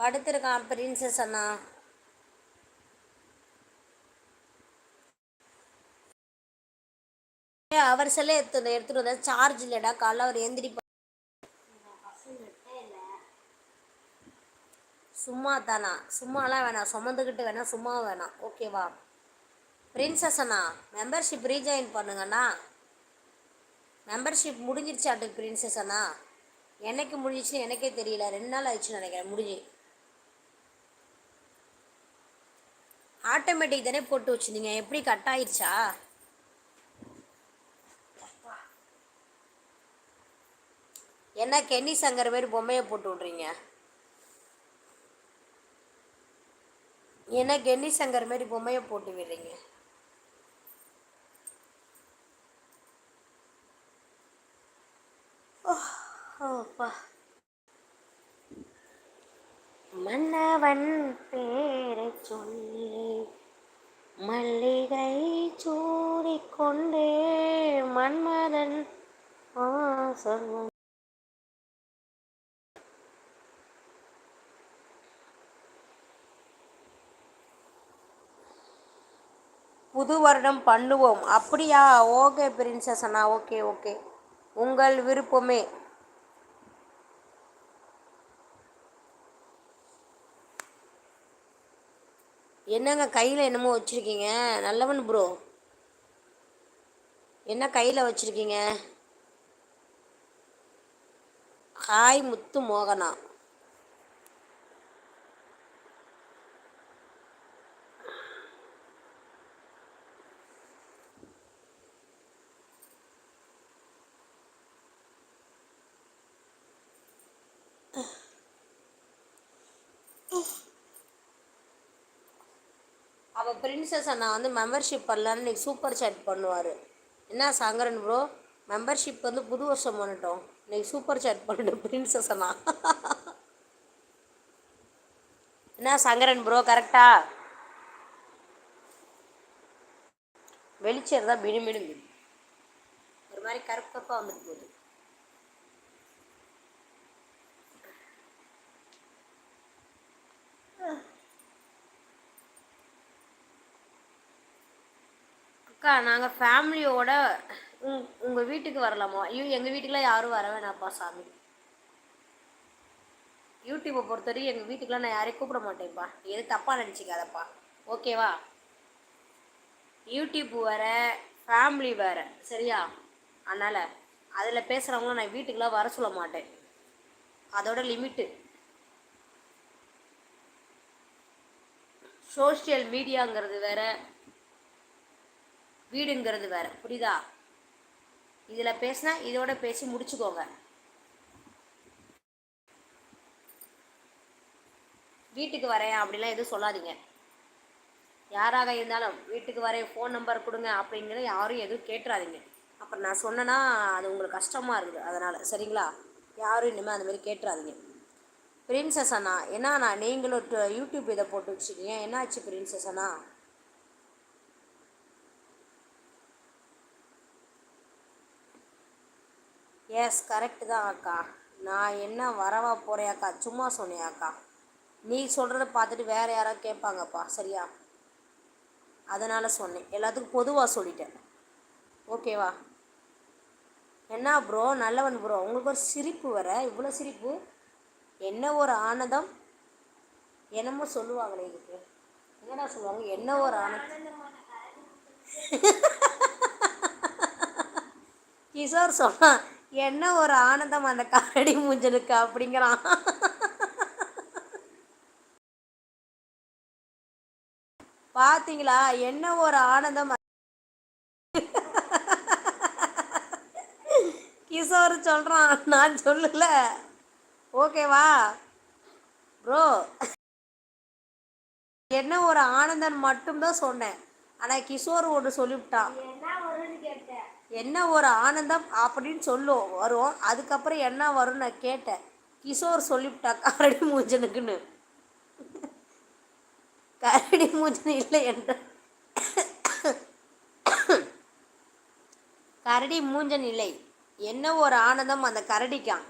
படுத்திருக்கான் princess அண்ணா. அவர் செல்ல எடுத்து எடுத்துட்டு வந்தா சார்ஜ் இல்லடா காலைல அவர் எந்திரி சும்மா தானா சும்மாலாம் வேணாம் சுமந்துக்கிட்டு வேணாம் சும்மா வேணாம். ஓகேவா பிரின்சஸ் அண்ணா மெம்பர்ஷிப் ரீஜாயின் பண்ணுங்கண்ணா. மெம்பர்ஷிப் முடிஞ்சிருச்சாட்டு பிரின்சஸ் அண்ணா. என்னைக்கு முடிஞ்சிச்சுன்னு எனக்கே தெரியல. ரெண்டு நாள் ஆயிடுச்சுன்னு நினைக்கிறேன் முடிஞ்சு. ஆட்டோமேட்டிக் தானே போட்டு வச்சுருந்தீங்க? எப்படி கட் ஆயிடுச்சா என்ன கென்னி சங்கர் மாதிரி பொம்மையை போட்டு விட்றீங்க? என்ன கென்னி சங்கர் மாதிரி பொம்மையை போட்டு விடுறீங்க? ஓப்பா மன்னவன் பேரை சொல்லி மல்லிகை சூடிக்கொண்டே மன்மதன் சொல்லும் புது வருடம் பண்ணுவோம். அப்படியா? ஓகே பிரின்சஸ் அண்ணா. Okay okay. உங்கள் விருப்பமே. என்னங்க கையில் என்னமோ வச்சுருக்கீங்க? நல்லவன் ப்ரோ என்ன கையில் வச்சுருக்கீங்க? ஹாய் முத்து மோகனா. அப்போ பிரின்சஸ் அண்ணா வந்து மெம்பர்ஷிப் பண்ணலான்னு இன்றைக்கி சூப்பர் சேட் பண்ணுவார். என்ன சங்கரன் ப்ரோ மெம்பர்ஷிப் வந்து புது வருஷம் பண்ணிட்டோம் இன்றைக்கி சூப்பர் சேட் பண்ணிட்டோம் பிரின்சஸ் அண்ணா. என்ன சங்கரன் ப்ரோ கரெக்டா வெளிச்சம் தான் மினு மினு ஒரு மாதிரி கருப்பு கருப்பாக வந்துட்டு போகுது. அக்கா நாங்கள் ஃபேமிலியோட உங் உங்கள் வீட்டுக்கு வரலாமா? ஐயோ எங்கள் வீட்டுக்குலாம் யாரும் வர வேணாப்பா சாமி. யூடியூப்பை பொறுத்தவரைக்கும் எங்கள் வீட்டுக்குலாம் நான் யாரையும் கூப்பிட மாட்டேன்ப்பா. எது தப்பாக நினச்சிக்காதப்பா. ஓகேவா யூடியூப் வேற ஃபேமிலி வேறு சரியா? அதனால் அதில் பேசுகிறவங்கள நான் வீட்டுக்கெலாம் வர சொல்ல மாட்டேன். அதோட லிமிட்டு சோஷியல் மீடியாங்கிறது வேறு வீடுங்கிறது வேறு புரியுதா இதில் பேசினா இதோட பேசி முடிச்சுக்கோங்க வீட்டுக்கு வரேன் அப்படிலாம் எதுவும் சொல்லாதீங்க யாராக இருந்தாலும் வீட்டுக்கு வரேன் ஃபோன் நம்பர் கொடுங்க அப்படிங்கிற யாரும் எதுவும் கேட்டுறாதீங்க அப்புறம் நான் சொன்னேன்னா அது உங்களுக்கு கஷ்டமாக இருக்குது அதனால் சரிங்களா யாரும் இனிமேல் அந்த மாதிரி கேட்டுறாதீங்க பிரின்சஸ் அண்ணா என்ன அண்ணா நீங்களும் யூடியூப் இதை போட்டு வச்சுக்கீங்க என்னாச்சு பிரின்சஸ் அண்ணா எஸ் கரெக்டு தான் அக்கா. நான் என்ன வரவா போகிறேன் சும்மா சொன்னேன் அக்கா. நீ சொல்கிறத பார்த்துட்டு வேறு யாராவது கேட்பாங்கப்பா சரியா? அதனால் சொன்னேன். எல்லாத்துக்கும் பொதுவாக சொல்லிட்டேன். ஓகேவா என்ன ப்ரோ நல்லவன் ப்ரோ உங்களுக்கு ஒரு சிரிப்பு வர? இவ்வளோ சிரிப்பு? என்ன ஒரு ஆனந்தம்? என்னமோ சொல்லுவாங்களே இதுக்கு. என்னடா சொல்லுவாங்க? என்ன ஒரு ஆனந்தம் கிஷோர் சொன்னான் என்ன ஒரு ஆனந்தம் அந்த காரடி மூஞ்சலுக்கு அப்படிங்கிறான். பார்த்தீங்களா என்ன ஒரு ஆனந்தம்? கிஷோர் சொல்கிறான் நான் சொல்லல. ஓகேவா? ப்ரோ என்ன ஒரு ஆனந்தன் மட்டும்தான் சொன்னேன். ஆனால் கிஷோர் ஒன்று சொல்லிவிட்டான். என்ன ஒரு ஆனந்தம் அப்படின்னு சொல்லும் வரும். அதுக்கப்புறம் என்ன வரும்னு நான் கேட்டேன். கிஷோர் சொல்லிவிட்டா கரடி மூஞ்சனுக்குன்னு. கரடி மூஞ்சன் இல்லை என்ற. கரடி மூஞ்சன் இல்லை. என்ன ஒரு ஆனந்தம் அந்த கரடிக்கான்